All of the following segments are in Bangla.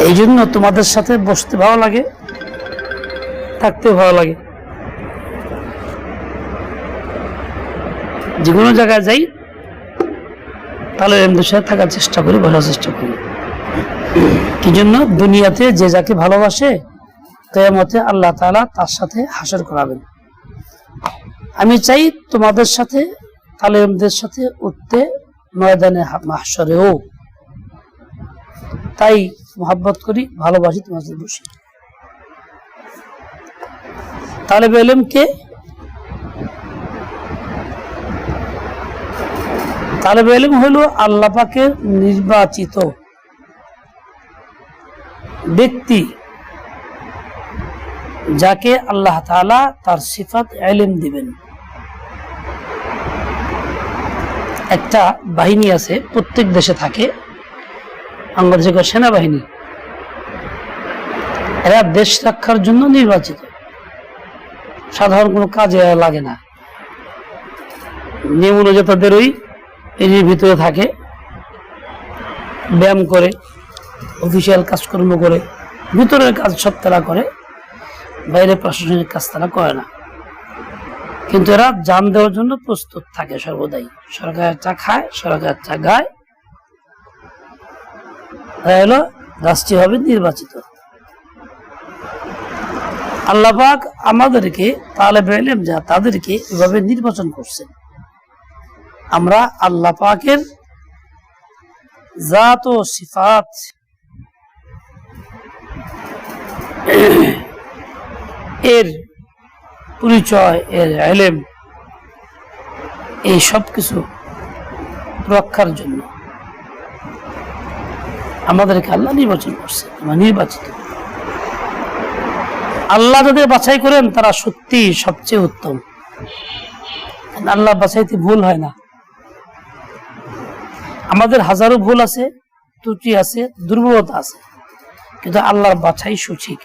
এই জন্য তোমাদের সাথে বসতে ভালো লাগে থাকতে ভালো লাগে। যে কোনো জায়গায় যাই, তাহলে এমদের সাথে থাকার চেষ্টা করি বসার চেষ্টা করি। কি জন্য? দুনিয়াতে যে যাকে ভালোবাসে, কেয়ামতে আল্লাহ তাআলা তার সাথে হাসর করাবেন। আমি চাই তোমাদের সাথে তালেমদের সাথে উঠতে ময়দানে হা- তাই মোহাব্বত করি, ভালোবাসি তোমার সাথে বসি। তালেব এলেম কে? তালেব এলেম হলো আল্লাহ পাকের নির্বাচিত ব্যক্তি, যাকে আল্লাহ তাআলা তার সিফাত এলেম দিবেন। একটা বাহিনী আছে, প্রত্যেক দেশে থাকে কয় সেনাবাহিনী। এরা দেশ রক্ষার জন্য নির্বাচিত। সাধারণ কোনো কাজে লাগে না। নিয়ম অনুযায়ী তাদের ওই এরির ভিতরে থাকে। ব্যায়াম করে, অফিসিয়াল কাজকর্ম করে, ভিতরের কাজ সব তারা করে, বাইরে প্রশাসনিক কাজ তারা করে না। কিন্তু এরা যান দেওয়ার জন্য প্রস্তুত থাকে সর্বদাই। সরকারের চা খায় সরকারের চা গায়। এরা হলো রাষ্ট্রীয়ভাবে নির্বাচিত। আল্লাপাক আমাদেরকে তালেব এলেম যা তাদেরকে এভাবে নির্বাচন করছেন। আমরা আল্লাহ পাকের জাত ও সিফাত এর পরিচয়, এর এলেম, এই সব কিছু রক্ষার জন্য আমাদেরকে আল্লাহ নির্বাচন করছে আমরা নির্বাচিত। আল্লাহ যাদের বাছাই করেন, তারা সত্যি সবচেয়ে উত্তম। আল্লাহ বাছাইতে ভুল হয় না। আমাদের হাজারো ভুল আছে, ত্রুটি আছে, দুর্বলতা আছে। কিন্তু আল্লাহর বাছাই সঠিক।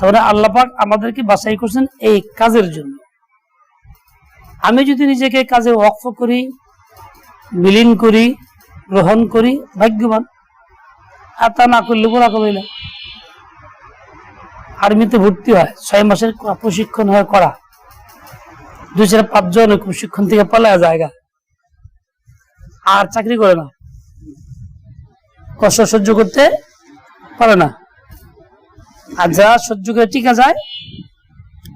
তাহলে আল্লাহ পাক আমাদেরকে বাছাই করছেন এই কাজের জন্য। আমি যদি নিজেকে কাজে ওয়াকফ করি, বিলীন করি, গ্রহণ করি, ভাগ্যবান। আর তা না করলে কবে না। আর্মিতে ভর্তি হয়, ছয় মাসের প্রশিক্ষণ হয় করা। দুই চার পাঁচজন প্রশিক্ষণ থেকে পালায় জায়গা। আর চাকরি করে না। কষ্ট সহ্য করতে পারে না। আর যারা সহ্য করে টিকা যায়,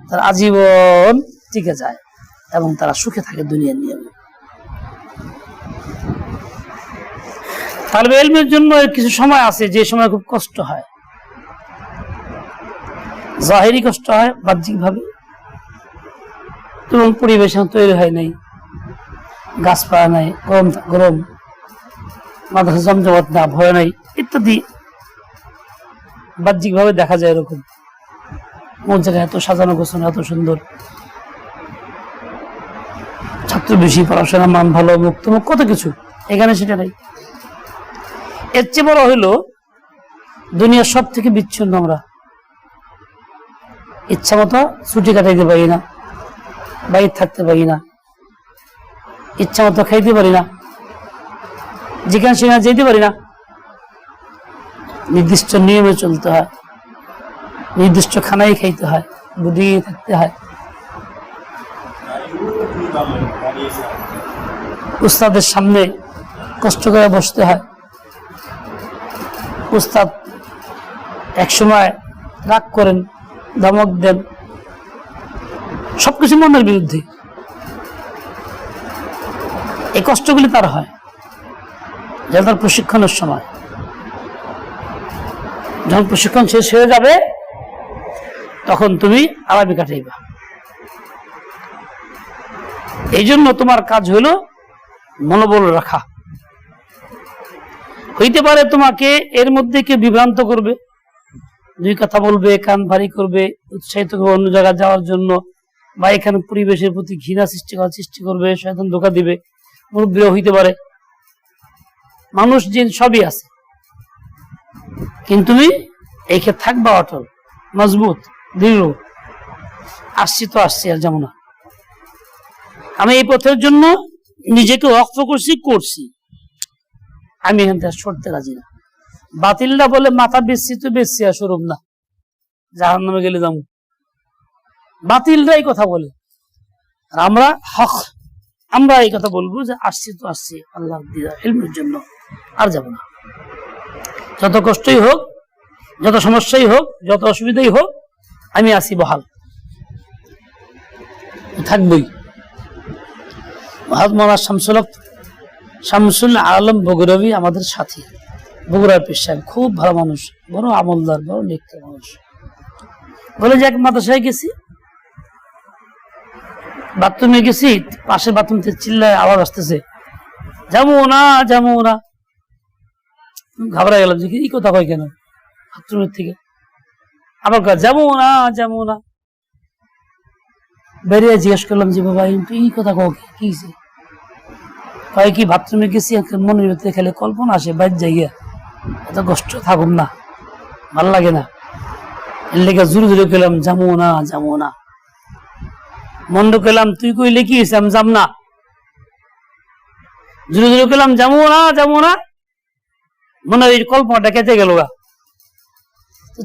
তারা আজীবন টিকে যায় এবং তারা সুখে থাকে দুনিয়ার নিয়মে তালবে এলমের জন্য কিছু সময় আছে, যে সময় খুব কষ্ট হয়। জাহেরি কষ্ট হয় বাহ্যিক ভাবে এবং পরিবেশ তৈরি হয় নাই। গাছপালা নাই, গরম গরম। মাদ্রাসা জমজমাট না, ভয় নাই, ইত্যাদি। বাহ্যিক ভাবে দেখা যায় এরকম। কোন জায়গায় এত সাজানো গোছানো, এত সুন্দর। ছাত্র বেশি, পড়াশোনা মান ভালো, মুক্ত মুখ কত কিছু। এখানে সেটা নাই। এর চেয়ে বড় হইল, দুনিয়ার সব থেকে বিচ্ছিন্ন আমরা। ইচ্ছা মতো ছুটি কাটাইতে পারি না বাইরে থাকতে পারি না, ইচ্ছা মতো খাইতে পারি না, যেখানে সেখানে যেতে পারি না। নির্দিষ্ট নিয়মে চলতে হয়, নির্দিষ্ট খানাই খাইতে হয় বুঝিয়ে থাকতে হয়। উস্তাদের সামনে কষ্ট করে বসতে হয়। উস্তাদ একসময় রাগ করেন ধমক দেন। সবকিছু মনের বিরুদ্ধে। এই কষ্টগুলি তার হয়। যেটা তার প্রশিক্ষণের সময়। যখন প্রশিক্ষণ শেষ হয়ে যাবে, তখন তুমি আরামে কাটাইবা। এই জন্য তোমার কাজ হলো মনোবল রাখা। হইতে পারে তোমাকে এর মধ্যে কেউ বিভ্রান্ত করবে। দুই কথা বলবে, কান ভারী করবে, উৎসাহিত করবে অন্য জায়গায় যাওয়ার জন্য বা এখানে পরিবেশের প্রতি ঘৃণা সৃষ্টি করার সৃষ্টি করবে, শয়তান ধোকা দিবে মুরব্বীও হইতে পারে। মানুষ জিন সবই আছে। কিন্তু তুমি ক্ষেত্রে থাকবা অটল, মজবুত, দৃঢ়। আসছি তো আসছি, আর যেমন আমি এই পথের জন্য নিজেকে ওয়াকফ করছি করছি। আমি এখান থেকে সরতে রাজি না। বাতিলরা বলে মাথা বেশি তো বেশি আসরুম না। জাহান নামে গেলে যাব। বাতিলরাই কথা বলে। আর আমরা হক, আমরা এই কথা বলব যে আসছি তো আসছি আল্লাহ ইলমের জন্য, আর যাব না। যত কষ্টই হোক, যত সমস্যাই হোক, যত অসুবিধাই হোক, আমি আছি বহাল। থাকবই। মহাত্মা শামসুল শামসুল আলম বগুরবি আমাদের সাথী। বগুড়ার পেশায় খুব ভালো মানুষ, বড় আমলদার, বড় লিখতে মানুষ বলে যে এক মাদ্রাসায় গেছি, বাথরুমে গেছি পাশে বাথরুম থেকে চিল্লায় আওয়াজ আসতেছে, যাব না যাব না ঘাবড়া গেলাম যে কি কথা কয় কেন বাথরুমের থেকে আবার যাব না যাব না বেরিয়ে জিজ্ঞেস করলাম যে, বাবা, এই কথা কি? কি? কয়, কি বাথরুমে গেছি মনের ভিতরে খেলে কল্পনা আসে, বাইর জায়গা এত কষ্ট থাকুম না, ভালো লাগে না। এর লেগে জোরে জোরে গেলাম যাব না যাব না। মন্দ পেলাম তুই কইলে কি আমি যাব না। জোরে জোরে পেলাম যাব না যাব না। মনে হয় কল্পনাটা কেটে গেল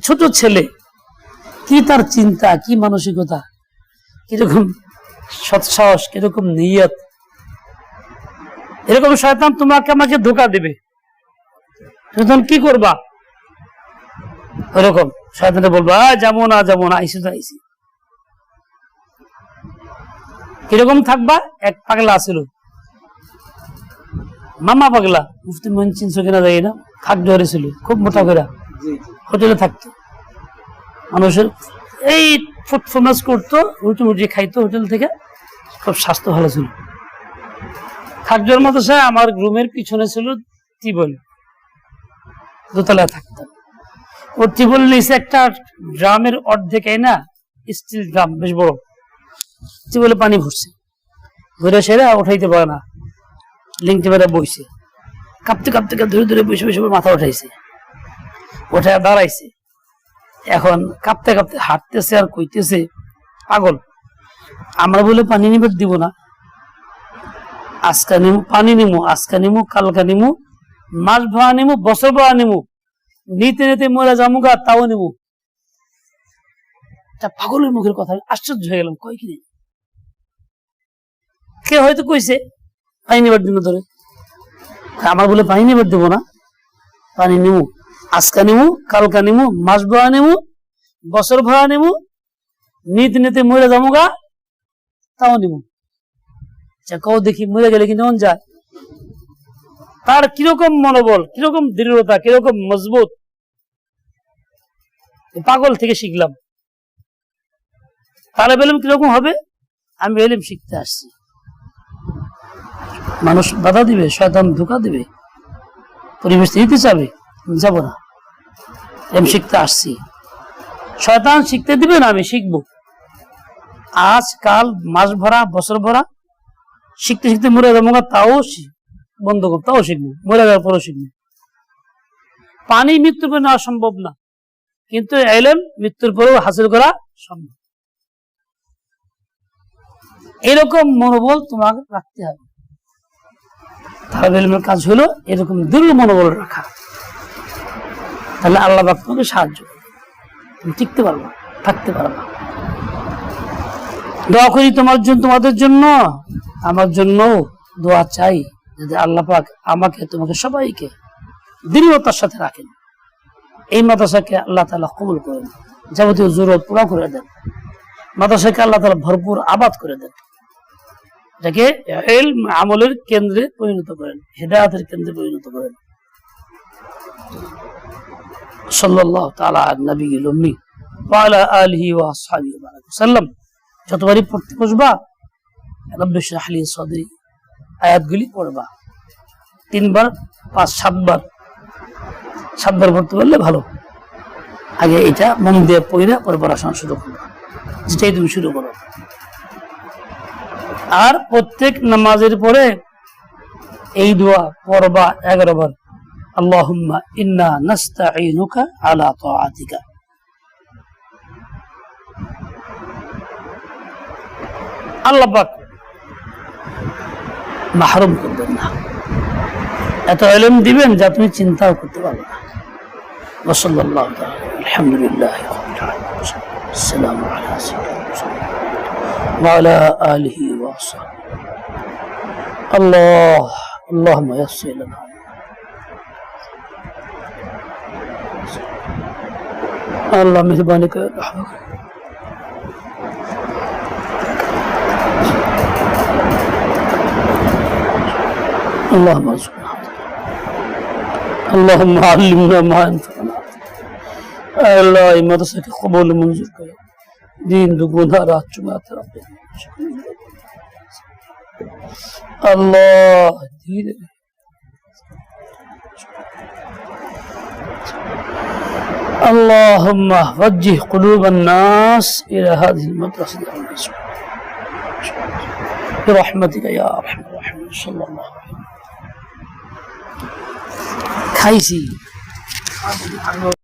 ছোট ছেলে, কি তার চিন্তা, কি মানসিকতা? কীরকম সৎসাহস, কীরকম নিয়ত? এরকম শয়তান তোমাকে আমাকে ধোকা দেবে। তখন কি করবা? ওরকম বলবা যাব না যাব না। আইসি তো আইসি। কীরকম থাকবা এক পাগলা আছিল মামা পাগলা মুফতি চিনছো কিনা যাই না খাক ধরে ছিল খুব মোটা করে। হোটেলে থাকতো। মানুষের এই ফুটফরমেন্স করতো রুটি মুটি খাইতো হোটেল থেকে খুব স্বাস্থ্য ভালো ছিল। খাকজোর মতো সে আমার রুমের পিছনে ছিল টিবল দোতলায় থাকতাম ওর টিবল নিচে একটা ড্রামের অর্ধেক না? স্টিল ড্রাম, বেশ বড়। টিবলে পানি ভরছে। ঘুরে সেরে উঠাইতে পারে না। লিঙ্কটি বেড়া বইছে। কাঁপতে কাঁপতে কাঁপতে ধরে ধরে বসে বসে মাথা উঠাইছে। উঠে দাঁড়াইছে। এখন কাঁপতে কাঁপতে হাঁটতেছে আর কইতেছে, পাগল, আমরা বলে পানি নিবে, দিব না। আজকা নিমু, পানি নিমু, আজকা নিমু, কালকা নিমু মাস ভাড়া নিমু বছর ভাড়া নিমু, নিতে নিতে মরে জামুগা তাও নিমু। এটা পাগলের মুখের কথা আশ্চর্য হয়ে গেলাম, কয় কিনে কে হয়তো কইছে পানি নিবার দিন ধরে আমার বলে পানি নিবার দেবো না। পানি নিমু আজকা নিমু, কালকা নিমু মাস ভাড়া নিমু বছর ভাড়া নিমু, নিতে নিতে মরে জামুগা তাও নিমু। কও দেখি মরে গেলে কি নেমন যায়। তার কীরকম মনোবল, কীরকম দৃঢ়তা, কীরকম মজবুত? পাগল থেকে শিখলাম। তাহলে বললাম কীরকম হবে? আমি এলিম শিখতে আসছি। মানুষ বাধা দিবে, শয়তান ধোকা দিবে, পরিবেশ দিতে চাবে যাব না। এম শিখতে আসছি। শয়তান শিখতে দিবে না, আমি শিখব। আজ, কাল, মাস ভরা, বছর ভরা, শিখতে শিখতে মরে যাব। তাও বন্ধ করব তাও শিখব, মরে যাওয়ার পরও শিখব। পানি মৃত্যুর পর নেওয়া সম্ভব না, কিন্তু এলেম মৃত্যুর পরেও হাসিল করা সম্ভব। এরকম মনোবল তোমাকে রাখতে হবে। এলমের কাজ হলো এরকম দৃঢ় মনোবল রাখা। তাহলে আল্লাহ তোমাকে সাহায্য তুমি টিকতে পারবা, থাকতে পারবা। দোয়া করি তোমার জন্য, তোমাদের জন্য, আমার জন্য দোয়া চাই। যদি আল্লাহ পাক আমাকে, তোমাকে সবাইকে দৃঢ়তার সাথে রাখেন। এই মাদ্রাসাকে আল্লাহ তালা কবুল করেন, যাবতীয় জরুরত পুরা করে দেন। মাদ্রাসাকে আল্লাহ তালা ভরপুর আবাদ করে দেন। এলম আমলের কেন্দ্রে পরিণত করেন, হেদায়াতের কেন্দ্রে পরিণত করেন। নবিয়িল উম্মি ওয়া আলা আলিহি ওয়া আসহাবিহি ওয়া সাল্লাম, যতবারই পড়তে বসবা, রব্বি ইশরাহ লি সাদরি আয়াতগুলি পড়বা। তিনবার, পাঁচ, সাতবার। সাতবার পড়তে পারলে ভালো। আগে এটা মন দিয়ে পড়ে পরে পড়াশোনা শুরু করবা। যেটাই তুমি শুরু করো। আর প্রত্যেক নামাজের পরে এই দোয়া পড়বা এগারো বার ইন্না নাস্তাঈনুকা আলা তাআতিকা। আল্লাহ মাহরুম করবেন না এত এলম দিবেন যা তুমি চিন্তাও করতে পারবে না وصلى الله تعالى الحمد لله رب العالمين السلام على سيدنا محمد وعلى آله وصحبه الله اللهم يسر لنا الله مهرباني कर اللهم ارزقنا اللهم علمنا ما ينفعنا. الله مدرسك قبول منظور دين دقونا رات جمعة چنا الله دين اللهم وجه قلوب الناس إلى هذه المدرسة برحمتك يا أرحم الراحمين صلى الله عليه وسلم 开心